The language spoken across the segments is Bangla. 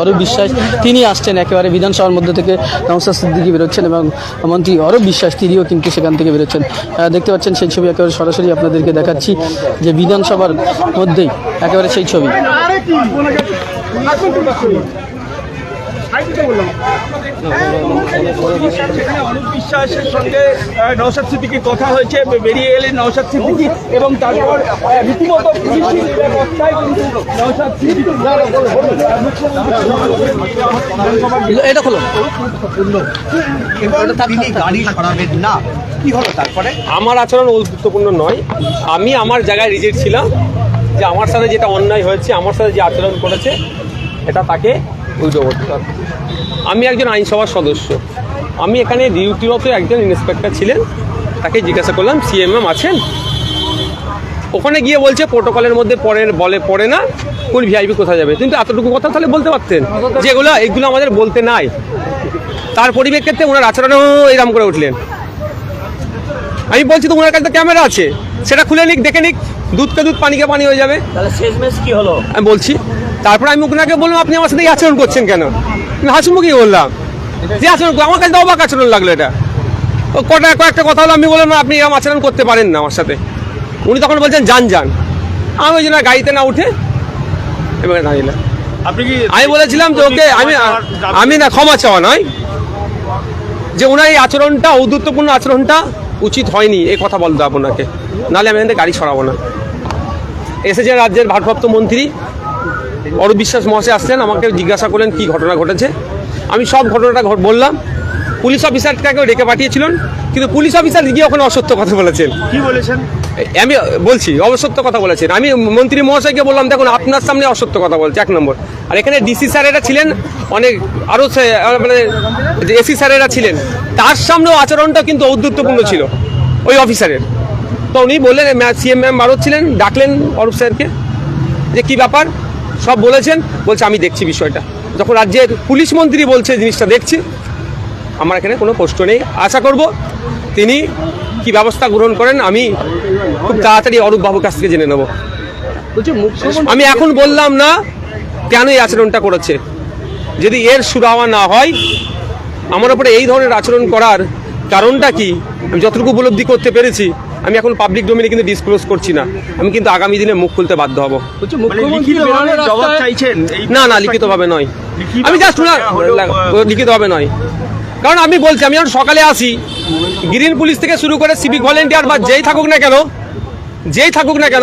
অরূপ বিশ্বাস, তিনি আসছেন একেবারে বিধানসভার মধ্যে থেকে। নওসাদ সিদ্দিকি বেরোচ্ছেন এবং মন্ত্রী অরব বিশ্বাস, তিনিও কিন্তু সেখান থেকে বেরোচ্ছেন। দেখতে পাচ্ছেন সেই ছবি একেবারে সরাসরি আপনাদেরকে দেখাচ্ছি, যে বিধানসভার মধ্যেই একেবারে সেই ছবি। অনুপ বিশ্বাসের সঙ্গে নওশাদ সিদ্দিকির কথা হয়েছে বেরিয়ে এলেন নওশাদ সিদ্দিকি এবং তারপর রীতিমতো পুলিশি ব্যবস্থায় কিন্তু নওশাদ সিদ্দিকি এটা খোলো। তিনি গাড়ি সরাবেন না। কি হলো আমার আচরণ গুরুত্বপূর্ণ নয়। আমি আমার জায়গায় রিজেক্ট ছিলাম যে আমার সাথে যেটা অন্যায় হয়েছে আমার সাথে যে আচরণ করেছে এটা তাকে করতে আমি একজন আইনসভার সদস্য। আমি এখানে ডিউটিরত একজন ইন্সপেক্টর ছিলেন। তাকে জিজ্ঞাসা করলাম সিএমএম আছেন? ওখানে গিয়ে বলছে প্রোটোকলের মধ্যে পড়ে বলে পড়ে না কোন ভিআইপি কোথায় যাবে? কিন্তু এতটুকু কথা তাহলে বলতে পারতেন। যেগুলো এগুলো আমাদের বলতে নাই। তার পরিপ্রেক্ষিতে ওনার আচরণও এরকম করে উঠলেন। আমি বলছি তো ওনার কাছে ক্যামেরা আছে। সেটা খুলে নিক দেখে নিক। দুধকে দুধ পানিকে পানি হয়ে যাবে। তাহলে শেষমেশ কি হলো? আমি বলছি তারপর আমি ওনাকে বললাম আপনি আমার সাথে এই আচরণ করছেন কেন? আমি হাসিমুখী বললাম যে আচরণ আমার কাছে তো অবাক আচরণ লাগল এটা। ও কটা কয়েকটা কথা হলো আমি বললাম আপনি এরকম আচরণ করতে পারেন না আমার সাথে। উনি তখন বলছেন যান যান। আমি ওই জন্য গাড়িতে না উঠে এবারে দাঁড়িয়ে আপনি কি আমি বলেছিলাম যে ওকে আমি আমি না ক্ষমা চাওয়া নয়। যে ওনার এই আচরণটা ঔদ্ধত্যপূর্ণ আচরণটা উচিত হয়নি এই কথা বলতো আপনাকে। নাহলে আমি এখান গাড়ি সরাবো না। এসেছে রাজ্যের ভারপ্রাপ্ত মন্ত্রী। অরূপ বিশ্বাস মহাশয় আসছেন আমাকে জিজ্ঞাসা করলেন কি ঘটনা ঘটেছে। আমি সব ঘটনাটা বললাম। পুলিশ অফিসারটাকেও ডেকে পাঠিয়েছিলেন কিন্তু পুলিশ অফিসার গিয়ে ওখানে অসত্য কথা বলেছেন। কি বলেছেন? আমি বলছি অসত্য কথা বলেছেন। আমি মন্ত্রী মহাশয়কে বললাম দেখুন আপনার সামনে অসত্য কথা বলছে এক নম্বর। আর এখানে ডিসি স্যারেরা ছিলেন অনেক আরও মানে এসি স্যারেরা ছিলেন। তার সামনেও আচরণটা কিন্তু ঔদ্ধত্যপূর্ণ ছিল ওই অফিসারের। তো উনি বললেন সিএম ম্যাম ভারত ছিলেন। ডাকলেন অরূপ স্যারকে যে কি ব্যাপার? সব বলেছেন বলছে আমি দেখছি বিষয়টা। যখন রাজ্যের পুলিশ মন্ত্রী বলছে জিনিসটা দেখছি আমার এখানে কোনো প্রশ্ন নেই। আশা করব তিনি কি ব্যবস্থা গ্রহণ করেন আমি খুব তাড়াতাড়ি অরূপ বাবুর কাছ থেকে জেনে নেব। আমি এখন বললাম না কেন এই আচরণটা করেছে। যদি এর সুরাওয়া না হয় আমার উপরে এই ধরনের আচরণ করার কারণটা কি? আমি যতটুকু উপলব্ধি করতে পেরেছি আমি এখন পাবলিক ডোমেনে কিন্তু ডিসক্লোজ করছি না। আমি কিন্তু আগামী দিনে মুখ খুলতে বাধ্য হব। মানে মুখ্যমন্ত্রী লিখিত বেরোনোর জবাব রাস্তায়- চাইছেন? এই না না লিখিতভাবে নয়। আমি জাস্ট না আহ, লিখিতভাবে নয়। কারণ আমি বলছি আমি যখন সকালে আসি। গ্রিন পুলিশ থেকে শুরু করে সিভিক ভলেন্টিয়ার বা যেই থাকুক না কেন যেই থাকুক না কেন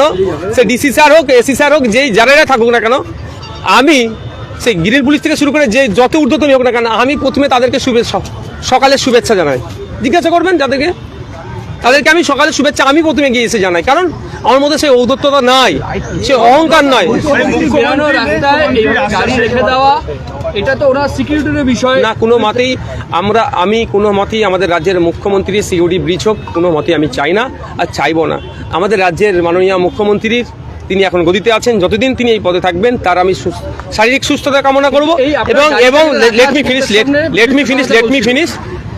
সে ডিসি স্যার হোক এসি স্যার হোক যেই যারা থাকুক না কেন আমি সেই গ্রিন পুলিশ থেকে শুরু করে যে যত ঊর্ধ্বতন হোক না কেন আমি প্রথমে তাদেরকে শুভেচ্ছা সকালে শুভেচ্ছা জানাই। জিজ্ঞাসা করবেন যাদেরকে? তাদেরকে আমি সকালে শুভেচ্ছা আমি প্রথমে গিয়ে এসে জানাই। কারণ আমার মধ্যে সেই ঔদ্ধত্যতা নাই সে অহংকার দেওয়া এটা তো ওনার সিকিউরিটির বিষয় না কোনো মতেই আমরা আমি কোনো মতেই আমাদের রাজ্যের মুখ্যমন্ত্রী সিকিউরিটি ব্রিচ হোক কোনো মতেই আমি চাই না আর চাইব না। আমাদের রাজ্যের মাননীয় মুখ্যমন্ত্রীর তিনি এখন গদিতে আছেন যতদিন তিনি এই পদে থাকবেন তার আমি শারীরিক সুস্থতা কামনা করব। এবং এবং থেকে লেট মি রাখা finish let me finish let me finish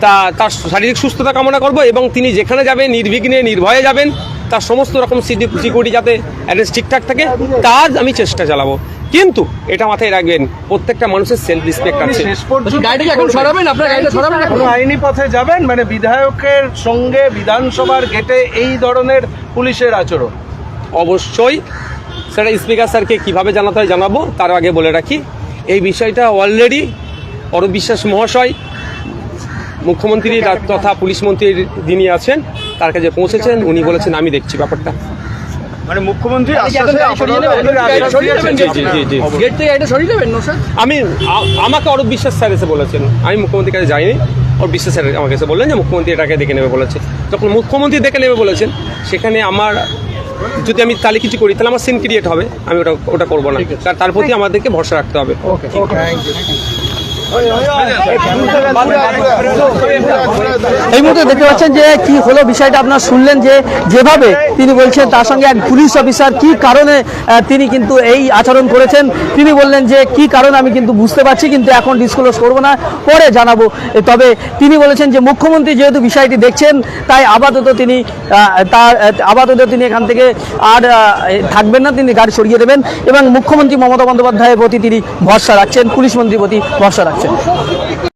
তা তার শারীরিক সুস্থতা কামনা করব এবং তিনি যেখানে যাবেন নির্বিঘ্নে নির্ভয়ে যাবেন তার সমস্ত রকম সিকিউরিটি যাতে অ্যাড্রেস ঠিকঠাক থাকে তার আমি চেষ্টা চালাবো। কিন্তু এটা মাথায় রাখবেন প্রত্যেকটা মানুষের সেলফ রেসপেক্ট আছে। কোনো আইনি পথে যাবেন মানে বিধায়কের সঙ্গে বিধানসভার গেটে এই ধরনের পুলিশের আচরণ। অবশ্যই সেটা স্পিকার স্যারকে কীভাবে জানাতে হয় জানাব তার আগে বলে রাখি। এই বিষয়টা অলরেডি অরূপ বিশ্বাস মহাশয় মুখ্যমন্ত্রী তথা পুলিশ মন্ত্রী যিনি আছেন তার কাছে পৌঁছেছেন উনি বলেছেন আমি দেখছি ব্যাপারটা। মানে মুখ্যমন্ত্রী আমি আমাকে অরূপ বিশ্বাস স্যার এসে বলেছেন। আমি মুখ্যমন্ত্রীর কাছে যাইনি। অরূপ বিশ্বাস স্যার আমাকে এসে বললেন যে মুখ্যমন্ত্রী এটাকে দেখে নেবে বলেছে। যখন মুখ্যমন্ত্রী দেখে নেবে বলেছেন সেখানে আমার যদি আমি তাহলে কিছু করি তাহলে আমার সিন ক্রিয়েট হবে। আমি ওটা ওটা করব না। তার তার প্রতি আমাদেরকে ভরসা রাখতে হবে। ওকে Oye, oye, oye. এই মুহূর্তে দেখতে পাচ্ছেন যে কি হলো বিষয়টা আপনার শুনলেন যে যেভাবে তিনি বলছেন, তার সঙ্গে এক পুলিশ অফিসার কি কারণে তিনি কিন্তু এই আচরণ করেছেন। তিনি বললেন যে কি কারণ আমি কিন্তু বুঝতে পারছি, কিন্তু এখন ডিসক্লোজ করব না, পরে জানাব। তবে তিনি বলেছেন যে মুখ্যমন্ত্রী যেহেতু বিষয়টি দেখছেন, তাই আপাতত তিনি তার আপাতত তিনি এখান থেকে আর থাকবেন না, তিনি গাড়ি সরিয়ে দেবেন এবং মুখ্যমন্ত্রী মমতা বন্দ্যোপাধ্যায়ের প্রতি তিনি ভরসা রাখছেন, পুলিশ মন্ত্রীর প্রতি ভরসা রাখছেন।